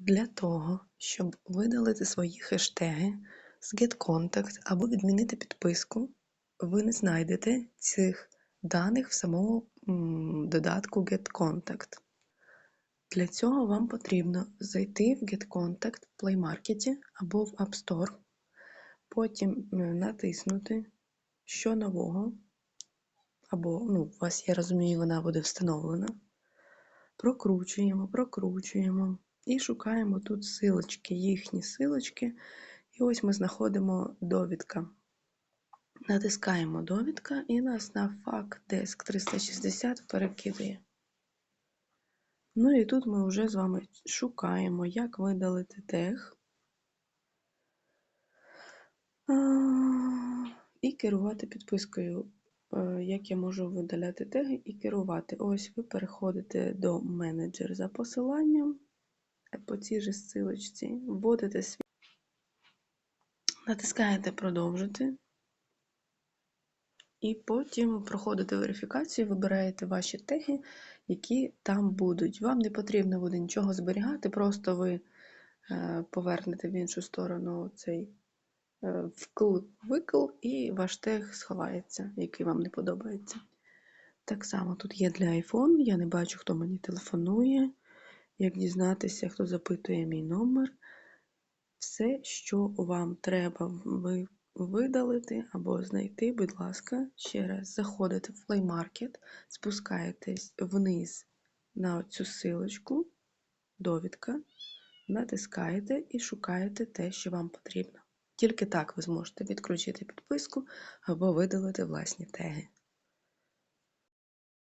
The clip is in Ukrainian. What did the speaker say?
Для того, щоб видалити свої хештеги з GetContact або відмінити підписку, ви не знайдете цих даних в самому додатку GetContact. Для цього вам потрібно зайти в GetContact в Play Market або в App Store, потім натиснути Що нового, або, ну, у вас, я розумію, вона буде встановлена. Прокручуємо, прокручуємо і шукаємо тут силочки, їхні силочки. І ось ми знаходимо довідка. Натискаємо довідка і нас на FAQ 360 перекидає. Ну і тут ми вже з вами шукаємо, як видалити тег і керувати підпискою. Е, Як я можу видаляти теги і керувати? Ось ви переходите до менеджер за посиланням по цій же ссылочці, вводите свій, натискаєте продовжити. І потім проходите верифікацію, вибираєте ваші теги, які там будуть. Вам не потрібно буде нічого зберігати, просто ви е, повернете в іншу сторону цей е, вкл-викл, і ваш тег сховається, який вам не подобається. Так само тут є для iPhone, я не бачу, хто мені телефонує, як дізнатися, хто запитує мій номер. Все, що вам треба видалити або знайти, будь ласка, ще раз заходите в Play Market, спускаєтесь вниз на цю силочку, довідка, натискаєте і шукаєте те, що вам потрібно. Тільки так ви зможете відключити підписку або видалити власні теги.